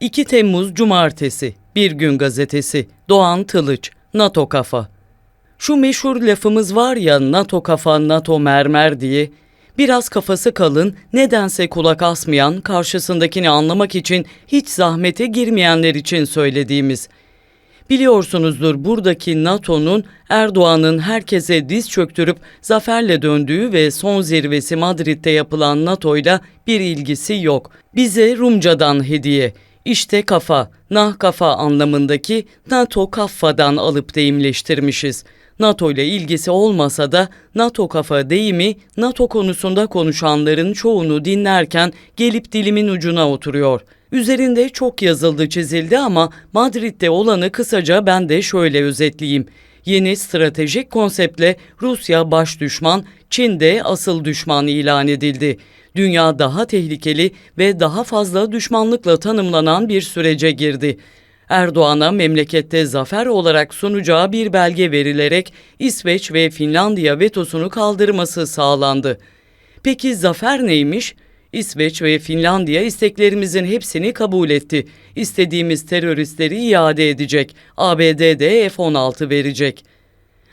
2 Temmuz Cumartesi Bir Gün Gazetesi Doğan Tılıç NATO Kafa Şu meşhur lafımız var ya NATO kafa NATO mermer diye Biraz kafası kalın, nedense kulak asmayan, karşısındakini anlamak için hiç zahmete girmeyenler için söylediğimiz. Biliyorsunuzdur buradaki NATO'nun Erdoğan'ın herkese diz çöktürüp zaferle döndüğü ve son zirvesi Madrid'de yapılan NATO'yla bir ilgisi yok. Bize Rumcadan hediye. İşte kafa, nah kafa anlamındaki NATO kaffadan alıp deyimleştirmişiz. NATO ile ilgisi olmasa da NATO kafa deyimi NATO konusunda konuşanların çoğunu dinlerken gelip dilimin ucuna oturuyor. Üzerinde çok yazıldı çizildi ama Madrid'de olanı kısaca ben de şöyle özetleyeyim. Yeni stratejik konseptle Rusya baş düşman, Çin de asıl düşman ilan edildi. Dünya daha tehlikeli ve daha fazla düşmanlıkla tanımlanan bir sürece girdi. Erdoğan'a memlekette zafer olarak sunacağı bir belge verilerek İsveç ve Finlandiya vetosunu kaldırması sağlandı. Peki zafer neymiş? İsveç ve Finlandiya isteklerimizin hepsini kabul etti. İstediğimiz teröristleri iade edecek. ABD de F-16 verecek.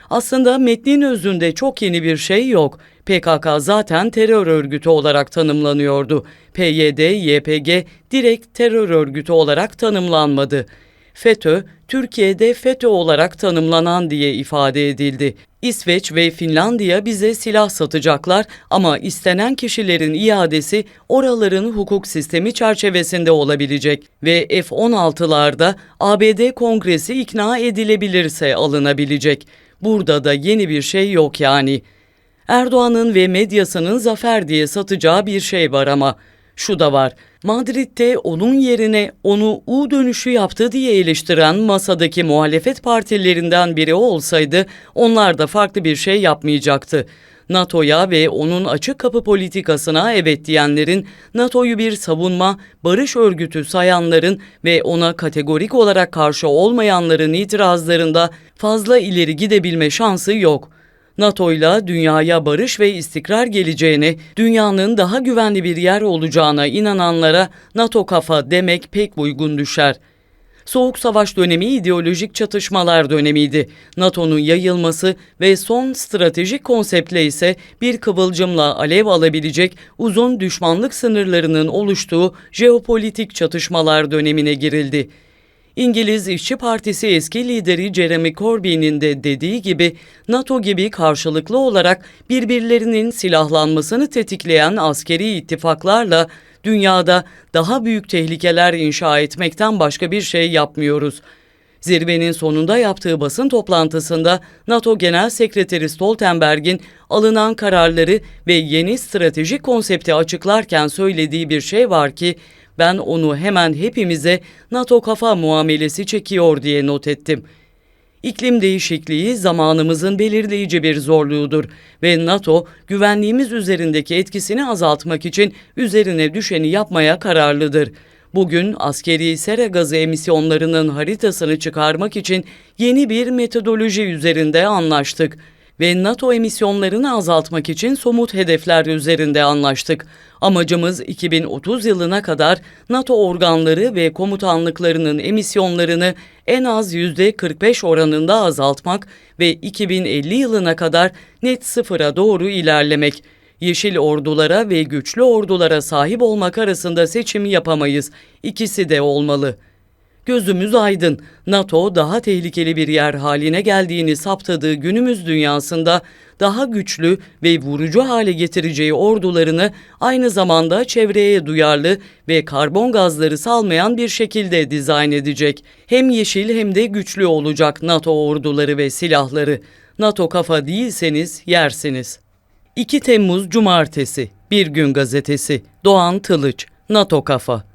Aslında metnin özünde çok yeni bir şey yok. PKK zaten terör örgütü olarak tanımlanıyordu. PYD, YPG direkt terör örgütü olarak tanımlanmadı. FETÖ, Türkiye'de FETÖ olarak tanımlanan diye ifade edildi. İsveç ve Finlandiya bize silah satacaklar ama istenen kişilerin iadesi oraların hukuk sistemi çerçevesinde olabilecek ve F-16'larda ABD Kongresi ikna edilebilirse alınabilecek. Burada da yeni bir şey yok yani. Erdoğan'ın ve medyasının zafer diye satacağı bir şey var ama şu da var. Madrid'de onun yerine onu U dönüşü yaptı diye eleştiren masadaki muhalefet partilerinden biri olsaydı onlar da farklı bir şey yapmayacaktı. NATO'ya ve onun açık kapı politikasına evet diyenlerin, NATO'yu bir savunma, barış örgütü sayanların ve ona kategorik olarak karşı olmayanların itirazlarında fazla ileri gidebilme şansı yok. NATO'yla dünyaya barış ve istikrar geleceğine, dünyanın daha güvenli bir yer olacağına inananlara NATO kafa demek pek uygun düşer. Soğuk Savaş dönemi ideolojik çatışmalar dönemiydi. NATO'nun yayılması ve son stratejik konseptle ise bir kıvılcımla alev alabilecek uzun düşmanlık sınırlarının oluştuğu jeopolitik çatışmalar dönemine girildi. İngiliz İşçi Partisi eski lideri Jeremy Corbyn'in de dediği gibi NATO gibi karşılıklı olarak birbirlerinin silahlanmasını tetikleyen askeri ittifaklarla dünyada daha büyük tehlikeler inşa etmekten başka bir şey yapmıyoruz. Zirvenin sonunda yaptığı basın toplantısında NATO Genel Sekreteri Stoltenberg'in alınan kararları ve yeni stratejik konsepti açıklarken söylediği bir şey var ki ben onu hemen hepimize NATO kafa muamelesi çekiyor diye not ettim. İklim değişikliği zamanımızın belirleyici bir zorluğudur ve NATO güvenliğimiz üzerindeki etkisini azaltmak için üzerine düşeni yapmaya kararlıdır. Bugün askeri sera gazı emisyonlarının haritasını çıkarmak için yeni bir metodoloji üzerinde anlaştık ve NATO emisyonlarını azaltmak için somut hedefler üzerinde anlaştık. Amacımız 2030 yılına kadar NATO organları ve komutanlıklarının emisyonlarını en az %45 oranında azaltmak ve 2050 yılına kadar net sıfıra doğru ilerlemek. Yeşil ordulara ve güçlü ordulara sahip olmak arasında seçim yapamayız. İkisi de olmalı.'' Gözümüz aydın. NATO daha tehlikeli bir yer haline geldiğini saptadığı günümüz dünyasında daha güçlü ve vurucu hale getireceği ordularını aynı zamanda çevreye duyarlı ve karbon gazları salmayan bir şekilde dizayn edecek. Hem yeşil hem de güçlü olacak NATO orduları ve silahları. NATO kafa değilseniz yersiniz. 2 Temmuz Cumartesi Bir Gün Gazetesi Doğan Tılıç NATO Kafa